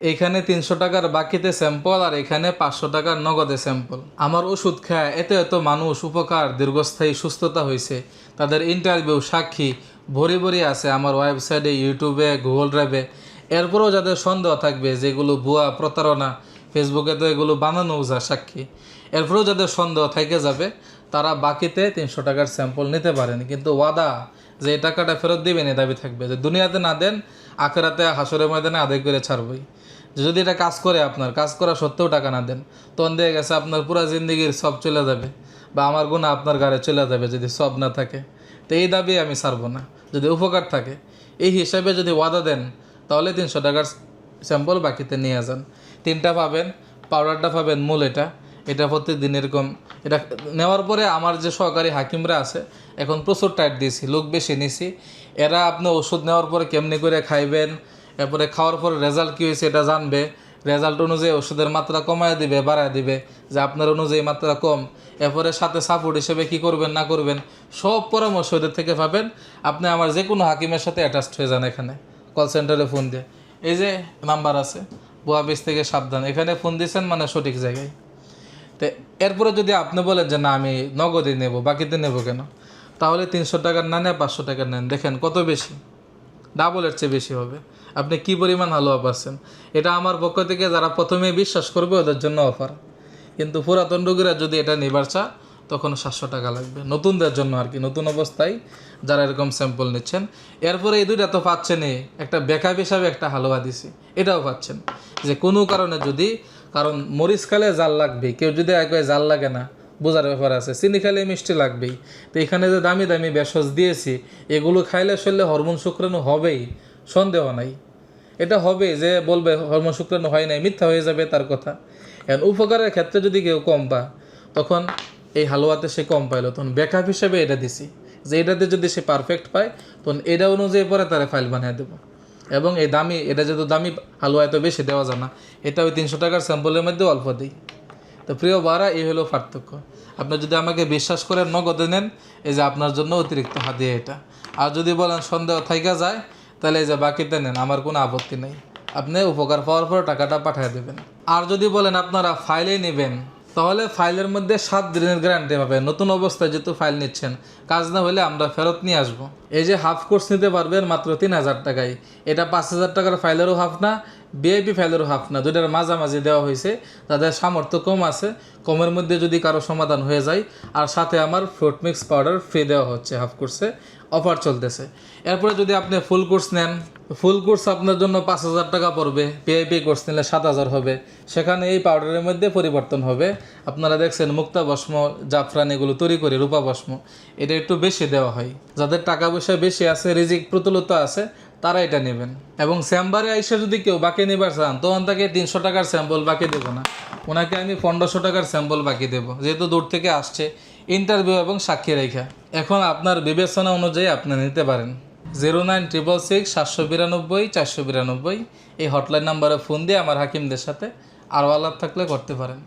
এখানে তিনশো টাকার বাকিতে স্যাম্পল আর এখানে পাঁচশো টাকার নগদে স্যাম্পল। আমার ওষুধ খায় এত এত মানুষ উপকার, দীর্ঘস্থায়ী সুস্থতা হয়েছে তাদের ইন্টারভিউ, সাক্ষী ভরি ভরি আছে আমার ওয়েবসাইটে, ইউটিউবে, গুগল ড্রাইভে। এরপরেও যাদের সন্দেহ থাকবে যেগুলো ভুয়া, প্রতারণা, ফেসবুকে তো এগুলো বানানো যা সাক্ষী। এরপরেও যাদের সন্দেহ থেকে যাবে, তারা বাকিতে তিনশো টাকার স্যাম্পল নিতে পারেন। কিন্তু ওয়াদা যে এই টাকাটা ফেরত দিবেন, এ দাবি থাকবে যে দুনিয়াতে না দেন, আখেরাতে হাসরের ময়দানে আদায় করে ছাড়বই। যদি এটা কাজ করে আপনার, কাজ করা সত্ত্বেও টাকা না দেন, তখন দিয়ে গেছে আপনার পুরো জিন্দগির সব চলে যাবে বা আমার গুণা আপনার ঘরে চলে যাবে যদি সব না থাকে। তো এই দাবি আমি ছাড়বো না। যদি উপকার থাকে, এই হিসাবে যদি ওয়াদা দেন, তাহলে তিনশো টাকার স্যাম্পল বাকিতে নিয়ে যান। তিনটা পাবেন, পাউডারটা পাবেন মূল এটা। এটা প্রত্যেকদিন এরকম, এটা নেওয়ার পরে আমার যে সহকারী হাকিমরা আছে, এখন প্রচুর টাইট দিয়েছি, লোক বেশি নিছি এরা আপনি ওষুধ নেওয়ার পরে কেমনি করে খাইবেন এরপরে খাওয়ার পরে রেজাল্ট কী হয়েছে এটা জানবে। রেজাল্ট অনুযায়ী ওষুধের মাত্রা কমায় দিবে, বাড়ায় দিবে, যে আপনার অনুযায়ী মাত্রা কম। এরপরে সাথে সাপোর্ট হিসেবে কি করবেন, না করবেন, সব পরামর্শ ওদের থেকে পাবেন। আপনি আমার যে কোনো হাকিমের সাথে অ্যাটাচড হয়ে যান এখানে কল সেন্টারে ফোন দিয়ে। এই যে নাম্বার আছে বুয়া বীজ থেকে সাবধান। এখানে ফোন দিয়েছেন মানে সঠিক জায়গায়। তো এরপরে যদি আপনি বলেন যে, না, আমি নগদে নেব, বাকিতে নেব কেন? তাহলে তিনশো টাকার না নেন পাঁচশো টাকার নেন। দেখেন কত বেশি। ডাবলের চেয়ে বেশি হবে। আপনি কি পরিমাণ হালুয়া পাচ্ছেন এটা আমার পক্ষ থেকে যারা প্রথমে বিশ্বাস করবে, ওদের জন্য অফার কিন্তু পুরাতন রোগীরা যদি এটা নেবার চা তখন সাতশো টাকা লাগবে। নতুনদের জন্য আর কি, নতুন অবস্থায় যারা এরকম স্যাম্পল নিচ্ছেন। এরপরে এই দুইটা তো পাচ্ছেনই একটা বেকআপ হিসাবে একটা হালুয়া দিছি। এটাও পাচ্ছেন। যে কোনো কারণে যদি, কারণ মরিচ খালে জাল লাগবে কেউ যদি একবার জাল লাগে না বোঝার ব্যাপার আছে। চিনি খাইলে মিষ্টি লাগবেই। তো এখানে যে দামি দামি ভেষজ দিয়েছি, এগুলো খাইলে শরীরে হরমোন শুক্রাণু হবেই, সন্দেহ নাই। এটা হবে যে বলবে হরমোন শুক্রাণু হয় নাই, মিথ্যা হয়ে যাবে তার কথা। এখন উপকারের ক্ষেত্রে যদি কেউ কম পা তখন এই হালুয়াতে সে কম পাইলো। তখন ব্যাকআপ হিসেবে এটা দিছি। যে এটাতে যদি সে পারফেক্ট পায়, তখন এটা অনুযায়ী পরে তারা ফাইল বানিয়ে দেবো। এবং এই দামি, এটা যেহেতু দামি, হালুয়া এত বেশি দেওয়া যায় না, এটা ওই তিনশো টাকার স্যাম্পলের মধ্যে অল্প দিই। তো প্রিয় বারা এই হলো পার্থক্য। আপনি যদি আমাকে বিশ্বাস করেন, নগদে নেন, এই যে আপনার জন্য অতিরিক্ত হাদিয়া এটা। আর যদি বলেন সন্দেহ থাইকা যায়, তাহলে এই যে বাকিতে নেন, আমার কোনো আপত্তি নেই। আপনি উপকার পাওয়ার পর টাকাটা পাঠিয়ে দেবেন। আর যদি বলেন আপনারা ফাইলেই নেবেন, তাহলে ফাইলের মধ্যে সাত দিনের গ্যারান্টি পাবেন। নতুন অবস্থায় যেহেতু ফাইল নিচ্ছেন, কাজ না হলে আমরা ফেরত নিয়ে আসব। এই যে হাফ কোর্স নিতে পারবেন মাত্র তিন হাজার টাকায়। এটা পাঁচ হাজার টাকার ফাইলেরও হাফ না বিআইপি ফাইলেরও হাফ না, দুইটার মাঝামাঝি দেওয়া হয়েছে, তাদের সামর্থ্য কম আছে, কমের মধ্যে যদি কারও সমাধান হয়ে যায়, আর সাথে আমার ফ্রুট মিক্স পাউডার ফ্রি দেওয়া হচ্ছে হাফ কোর্সে অফার চলতেছে। এরপরে যদি আপনি ফুল কোর্স নেন ফুল কোর্স আপনার জন্য পাঁচ হাজার টাকা পড়বে পিআইপি কোর্স নিলে সাত হাজার হবে। সেখানে এই পাউডারের মধ্যে পরিবর্তন হবে। আপনারা দেখছেন মুক্তা ভস্ম, জাফরান এগুলো তৈরি করে রূপা ভস্ম। এটা একটু বেশি দেওয়া হয়। যাদের টাকা পয়সা বেশি আছে, রিজিক প্রতুলতা আছে তারা এটা নেবেন। এবং চেম্বারে আইসে যদি কেউ বাকি নেবার চান, তখন তাকে তিনশো টাকার স্যাম্পল বাকি দেবো না। ওনাকে আমি পনেরোশো টাকার স্যাম্পল বাকি দেবো, যেহেতু দূর থেকে আসছে ইন্টারভিউ এবং সাক্ষী রেখা। এখন আপনার বিবেচনা অনুযায়ী আপনি নিতে পারেন। জিরো নাইন ট্রিপল সিক্স সাতশো বিরানব্বই, চারশো বিরানব্বই। এই হটলাইন নাম্বারে ফোন দিয়ে আমার হাকিমদের সাথে আরও আলাপ থাকলে করতে পারেন।